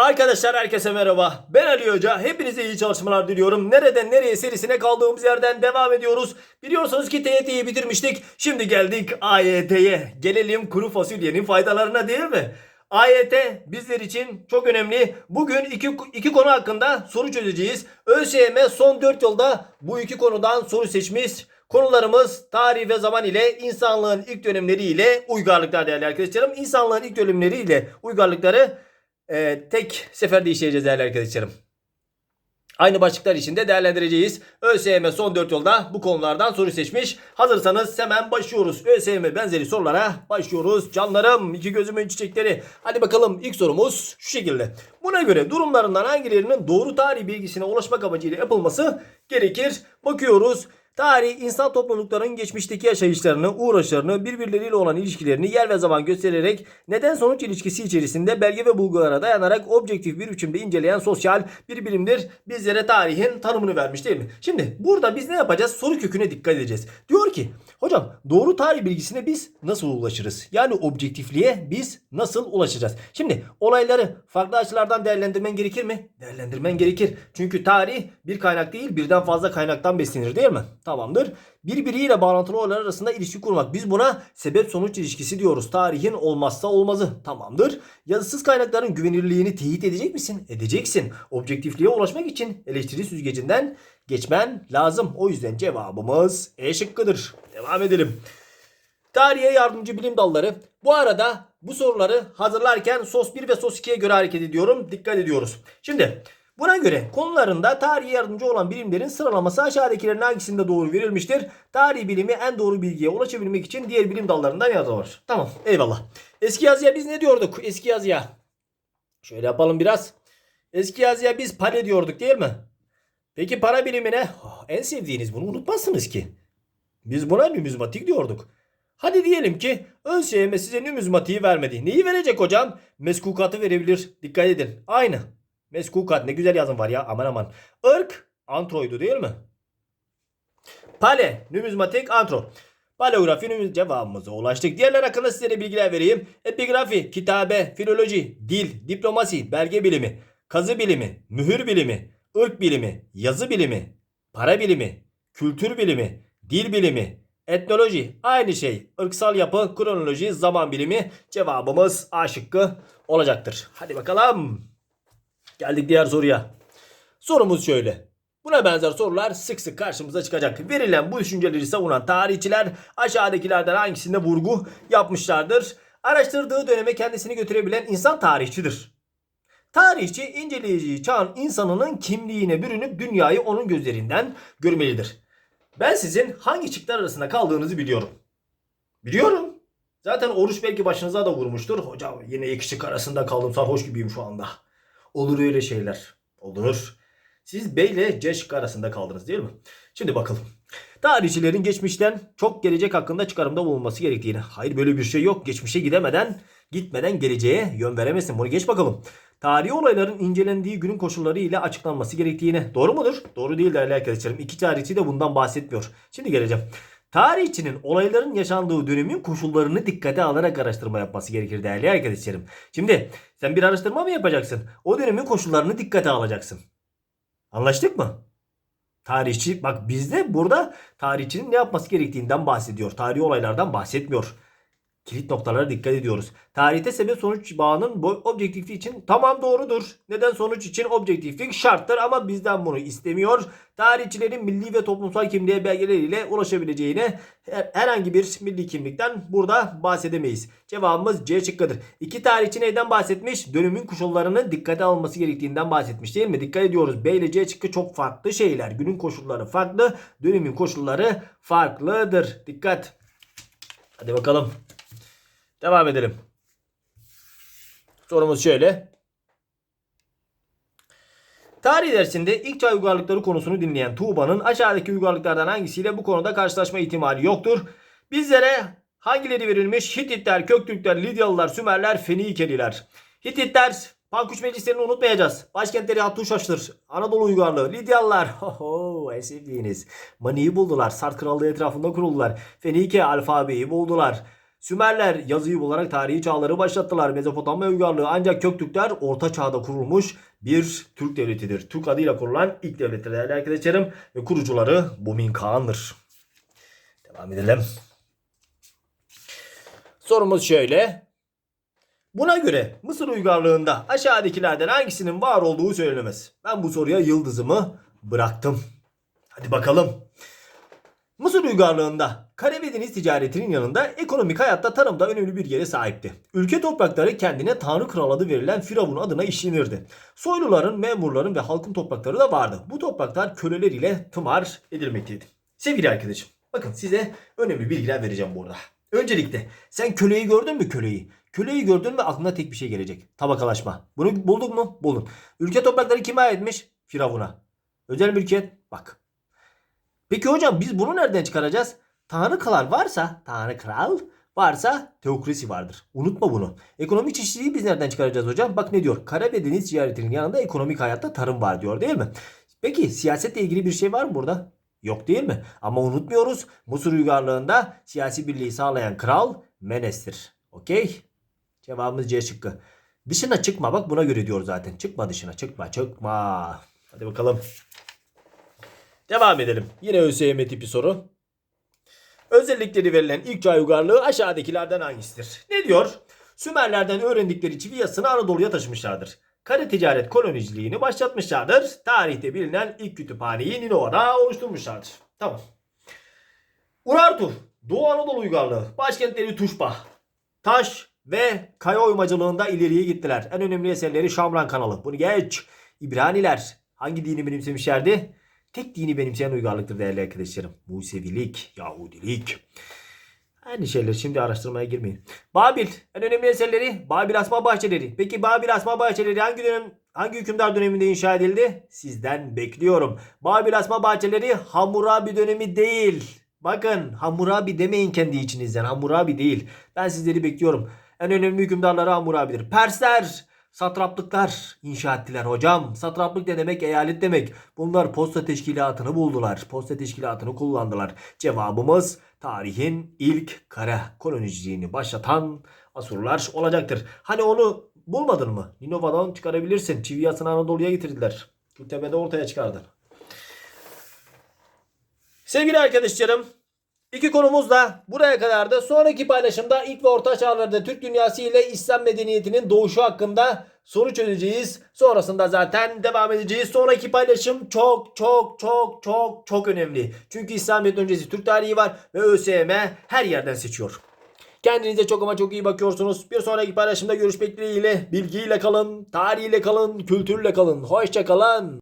Arkadaşlar herkese merhaba. Ben Ali Hoca. Hepinize iyi çalışmalar diliyorum. Nereden nereye serisine kaldığımız yerden devam ediyoruz. Biliyorsunuz ki TYT'yi bitirmiştik. Şimdi geldik AYT'ye. Gelelim kuru fasulyenin faydalarına değil mi? AYT bizler için çok önemli. Bugün iki, iki konu hakkında soru çözeceğiz. ÖSYM son 4 yılda bu iki konudan soru seçmiş. Konularımız tarih ve zaman ile insanlığın ilk dönemleri ile uygarlıklar değerli arkadaşlarım. İnsanlığın ilk dönemleri ile uygarlıkları e, tek seferde işleyeceğiz değerli arkadaşlarım. Aynı başlıklar içinde değerlendireceğiz. ÖSYM son 4 yılda bu konulardan soru seçmiş. Hazırsanız hemen başlıyoruz. ÖSYM benzeri sorulara başlıyoruz. Canlarım, iki gözümün çiçekleri. Hadi bakalım ilk sorumuz şu şekilde. Buna göre durumlarından hangilerinin doğru tarih bilgisine ulaşmak amacıyla yapılması gerekir? Bakıyoruz. Tarih, insan topluluklarının geçmişteki yaşayışlarını, uğraşlarını, birbirleriyle olan ilişkilerini yer ve zaman göstererek neden sonuç ilişkisi içerisinde belge ve bulgulara dayanarak objektif bir biçimde inceleyen sosyal bir bilimdir. Bizlere tarihin tanımını vermiş değil mi? Şimdi burada biz ne yapacağız? Soru köküne dikkat edeceğiz. Diyor ki hocam doğru tarih bilgisine biz nasıl ulaşırız? Yani objektifliğe biz nasıl ulaşacağız? Şimdi olayları farklı açılardan değerlendirmen gerekir mi? Değerlendirmen gerekir. Çünkü tarih bir kaynak değil birden fazla kaynaktan beslenir değil mi? Tamamdır. Birbiriyle bağlantılı olaylar arasında ilişki kurmak. Biz buna sebep sonuç ilişkisi diyoruz. Tarihin olmazsa olmazı. Tamamdır. Yazısız kaynakların güvenilirliğini teyit edecek misin? Edeceksin. Objektifliğe ulaşmak için eleştiri süzgecinden geçmen lazım. O yüzden cevabımız E şıkkıdır. Devam edelim. Tarihe yardımcı bilim dalları. Bu arada bu soruları hazırlarken SOS 1 ve SOS 2'ye göre hareket ediyorum. Dikkat ediyoruz. Şimdi buna göre konularında tarihe yardımcı olan bilimlerin sıralaması aşağıdakilerin hangisinde doğru verilmiştir? Tarih bilimi en doğru bilgiye ulaşabilmek için diğer bilim dallarından yazılır. Tamam eyvallah. Eski yazıya biz ne diyorduk? Eski yazıya. Şöyle yapalım biraz. Eski yazıya biz pale diyorduk değil mi? Peki para bilimine Oh, en sevdiğiniz bunu unutmazsınız ki. Biz buna numizmatik diyorduk. Hadi diyelim ki ÖSYM size numizmatiği vermedi. Neyi verecek hocam? Meskukatı verebilir. Dikkat edin. Aynı. Meskukat ne güzel yazım var ya aman aman. Irk antroydu değil mi? Pale numizmatik antro. Paleografi numuz cevabımıza ulaştık. Diğerler hakkında size bilgiler vereyim. Epigrafi, kitabe, filoloji, dil, diplomasi, belge bilimi, kazı bilimi, mühür bilimi, ırk bilimi, yazı bilimi, para bilimi, kültür bilimi, dil bilimi, etnoloji aynı şey. Irksal yapı, kronoloji, zaman bilimi cevabımız A şıkkı olacaktır. Hadi bakalım. Geldik diğer soruya. Sorumuz şöyle. Buna benzer sorular sık sık karşımıza çıkacak. Verilen bu düşünceleri savunan tarihçiler aşağıdakilerden hangisinde vurgu yapmışlardır? Araştırdığı döneme kendisini götürebilen insan tarihçidir. Tarihçi inceleyeceği çağın insanının kimliğine bürünüp dünyayı onun gözlerinden görmelidir. Ben sizin hangi çıktılar arasında kaldığınızı biliyorum. Biliyorum. Zaten oruç belki başınıza da vurmuştur. Hocam yine iki şık arasında kaldım sarhoş gibiyim şu anda. Olur öyle şeyler. Olur. Siz B ile C şıkkı arasında kaldınız değil mi? Şimdi bakalım. Tarihçilerin geçmişten çok gelecek hakkında çıkarımda bulunması gerektiğini. Hayır böyle bir şey yok. Geçmişe gidemeden, gitmeden geleceğe yön veremezsin. Bunu geç bakalım. Tarihi olayların incelendiği günün koşulları ile açıklanması gerektiğini. Doğru mudur? Doğru değil değerli arkadaşlarım. İki tarihçi de bundan bahsetmiyor. Şimdi geleceğim. Tarihçinin olayların yaşandığı dönemin koşullarını dikkate alarak araştırma yapması gerekir değerli arkadaşlarım. Şimdi sen bir araştırma mı yapacaksın? O dönemin koşullarını dikkate alacaksın. Anlaştık mı? Tarihçi bak bizde burada tarihçinin ne yapması gerektiğinden bahsediyor. Tarihi olaylardan bahsetmiyor. Kilit noktalara dikkat ediyoruz. Tarihte sebep sonuç bağının objektifliği için tamam doğrudur. Neden sonuç için objektiflik şarttır ama bizden bunu istemiyor. Tarihçilerin milli ve toplumsal kimliğe belgeleriyle ulaşabileceğine her- herhangi bir milli kimlikten burada bahsedemeyiz. Cevabımız C şıkkıdır. İki tarihçi neyden bahsetmiş? Dönemin koşullarının dikkate alınması gerektiğinden bahsetmiş değil mi? Dikkat ediyoruz. B ile C şıkkı çok farklı şeyler. Günün koşulları farklı. Dönemin koşulları farklıdır. Dikkat. Hadi bakalım. Devam edelim. Sorumuz şöyle. Tarih dersinde ilk çağ uygarlıkları konusunu dinleyen Tuğba'nın aşağıdaki uygarlıklardan hangisiyle bu konuda karşılaşma ihtimali yoktur? Bizlere hangileri verilmiş? Hititler, Köktürkler, Lidyalılar, Sümerler, Fenikeliler. Hititler Pankuş meclislerini unutmayacağız. Başkentleri Hattuşaş'tır. Anadolu uygarlığı. Lidyalılar. Oho en sevdiğiniz. Mani'yi buldular. Sart krallığı etrafında kuruldular. Fenike alfabeyi buldular. Sümerler yazıyı bularak tarihi çağları başlattılar. Mezopotamya uygarlığı ancak Köktürkler orta çağda kurulmuş bir Türk devletidir. Türk adıyla kurulan ilk devlettir değerli arkadaşlarım. Ve kurucuları Bumin Kağan'dır. Devam edelim. Sorumuz şöyle. Buna göre Mısır uygarlığında aşağıdakilerden hangisinin var olduğu söylenemez. Ben bu soruya yıldızımı bıraktım. Hadi bakalım. Mısır uygarlığında kara ve deniz ticaretinin yanında ekonomik hayatta tarımda önemli bir yere sahipti. Ülke toprakları kendine Tanrı Kral adı verilen Firavun adına işlenirdi. Soyluların, memurların ve halkın toprakları da vardı. Bu topraklar köleler ile tımar edilmekteydi. Sevgili arkadaşım, bakın size önemli bilgiler vereceğim burada. Öncelikle sen köleyi gördün mü köleyi? Köleyi gördün mü aklına tek bir şey gelecek. Tabakalaşma. Bunu bulduk mu? Buldun. Ülke toprakları kime aitmiş? Firavun'a. Özel mülkiyet. Bak. Peki hocam biz bunu nereden çıkaracağız? Tanrı kral varsa, Tanrı kral varsa teokrasi vardır. Unutma bunu. Ekonomik çeşitliliği biz nereden çıkaracağız hocam? Bak ne diyor? Kara ve deniz ticaretinin yanında ekonomik hayatta tarım var diyor değil mi? Peki siyasetle ilgili bir şey var mı burada? Yok değil mi? Ama unutmuyoruz Mısır uygarlığında siyasi birliği sağlayan kral Menes'tir. Okey? Cevabımız C şıkkı. Dışına çıkma bak buna göre diyor zaten. Çıkma dışına çıkma çıkma. Hadi bakalım. Devam edelim. Yine ÖSYM tipi soru. Özellikleri verilen ilk çağ uygarlığı aşağıdakilerden hangisidir? Ne diyor? Sümerlerden öğrendikleri çivi yasını Anadolu'ya taşımışlardır. Kara ticaret koloniciliğini başlatmışlardır. Tarihte bilinen ilk kütüphaneyi Ninova'da oluşturmuşlardır. Tamam. Urartu, Doğu Anadolu uygarlığı, başkentleri Tuşba, Taş ve kaya oymacılığında ileriye gittiler. En önemli eserleri Şamran kanalı. Bunu geç. İbraniler hangi dini benimsemişlerdi? Tek dini benimseyen uygarlıktır değerli arkadaşlarım. Musevilik, Yahudilik. Aynı şeyler şimdi araştırmaya girmeyin. Babil en önemli eserleri Babil Asma Bahçeleri. Peki Babil Asma Bahçeleri hangi dönem hangi hükümdar döneminde inşa edildi? Sizden bekliyorum. Babil Asma Bahçeleri Hammurabi dönemi değil. Bakın Hammurabi demeyin kendi içinizden. Hammurabi değil. Ben sizleri bekliyorum. En önemli hükümdarları Hammurabi'dir. Persler satraplıklar inşa ettiler hocam. Satraplık ne demek? Eyalet demek. Bunlar posta teşkilatını buldular. Posta teşkilatını kullandılar. Cevabımız tarihin ilk kara koloniciliğini başlatan Asurlar olacaktır. Hani onu bulmadın mı? Ninova'dan çıkarabilirsin. Çivi yasını Anadolu'ya getirdiler. Şu tepede ortaya çıkardın. Sevgili arkadaşlarım İki konumuz da buraya kadar da sonraki paylaşımda ilk ve orta çağlarda Türk dünyası ile İslam medeniyetinin doğuşu hakkında soru çözeceğiz. Sonrasında zaten devam edeceğiz. Sonraki paylaşım çok çok çok çok çok önemli. Çünkü İslamiyet öncesi Türk tarihi var ve ÖSYM her yerden seçiyor. Kendinize çok ama çok iyi bakıyorsunuz. Bir sonraki paylaşımda görüşmek dileğiyle. Bilgiyle kalın, tarihiyle kalın, kültürle kalın. Hoşça kalın.